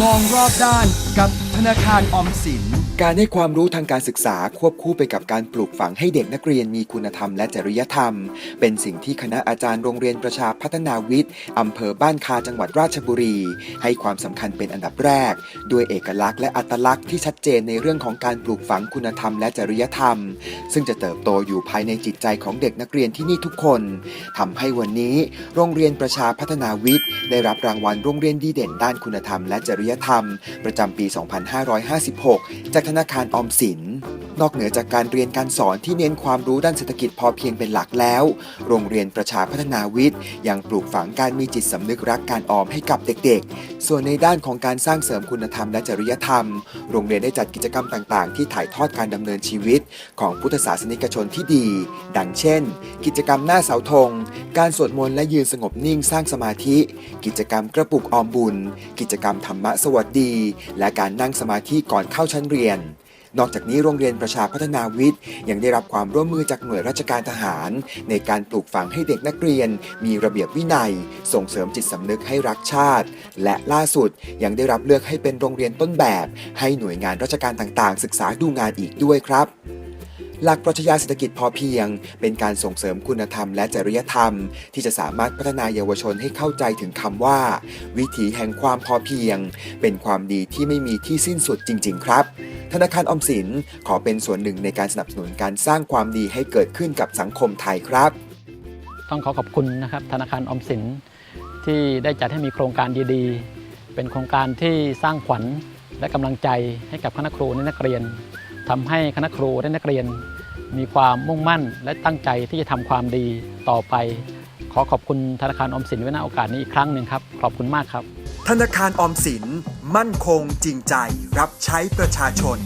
มองรอบด้านกับธนาคารออมสิน การให้ความรู้ทางการศึกษาควบคู่ไปกับการปลูกฝังให้เด็กนักเรียนมีคุณธรรมและจริยธรรม เป็นสิ่งที่คณะอาจารย์โรงเรียนประชาพัฒนาวิทย์อำเภอบ้านคาจังหวัดราชบุรี ให้ความสำคัญเป็นอันดับแรก ด้วยเอกลักษณ์และอัตลักษณ์ที่ชัดเจนในเรื่องของการปลูกฝังคุณธรรมและจริยธรรม ซึ่งจะเติบโตอยู่ภายในจิตใจของเด็กนักเรียนที่นี่ทุกคนทำให้วันนี้ โรงเรียนประชาพัฒนาวิทย์ ได้รับรางวัลโรงเรียนดีเด่นด้านคุณธรรมและจริยธรรม ประจำปี 2556 จากนาคารออมสิน นอกเหนือจากการเรียนการสอนที่เน้นความรู้ด้านเศรษฐกิจพอเพียงเป็นหลักแล้ว โรงเรียนประชาพัฒนาวิทย์ ยังปลูกฝังการมีจิตสำนึกรักการออมให้กับเด็กๆ ส่วนในด้านของการสร้างเสริมคุณธรรมและจริยธรรม โรงเรียนได้จัดกิจกรรมต่างๆ ที่ถ่ายทอดการดำเนินชีวิต ของพุทธศาสนิกชนที่ดี ดังเช่น กิจกรรมหน้าเสาธง การสวดมนต์และยืนสงบนิ่งสร้างสมาธิ กิจกรรมกระปุกออมบุญ กิจกรรมธรรมะสวัสดี และการนั่งสมาธิก่อนเข้าชั้นเรียนนอกจากนี้โรงเรียนประชาพัฒนาวิทย์ ยังได้รับความร่วมมือจากหน่วยราชการทหาร ในการปลูกฝังให้เด็กนักเรียน มีระเบียบวินัย ส่งเสริมจิตสำนึกให้รักชาติ และล่าสุดยังได้รับเลือกให้เป็นโรงเรียนต้นแบบ ให้หน่วยงานราชการต่างๆ ศึกษาดูงานอีกด้วยครับ หลักปรัชญาเศรษฐกิจพอเพียง เป็นการส่งเสริมคุณธรรมและจริยธรรม ที่จะสามารถพัฒนาเยาวชนให้เข้าใจถึงคำว่า วิถีแห่งความพอเพียง เป็นความดีที่ไม่มีที่สิ้นสุดจริง ๆ ครับ ธนาคารออมสินขอเป็นส่วนหนึ่งในการสนับสนุนการสร้างความดีให้เกิดขึ้นกับสังคมไทยครับ ต้องขอขอบคุณนะครับธนาคารออมสินที่ได้จัดให้มีโครงการดีๆ เป็นโครงการที่สร้างขวัญและกำลังใจให้กับคณะครูและนักเรียนทำให้คณะครูและนักเรียน มีความมุ่งมั่นและตั้งใจที่จะทำความดีต่อไป ขอขอบคุณธนาคารออมสินไว้ณโอกาสนี้อีกครั้งหนึ่งครับ ขอบคุณมากครับ ธนาคารออมสินมั่นคงจริงใจรับใช้ประชาชน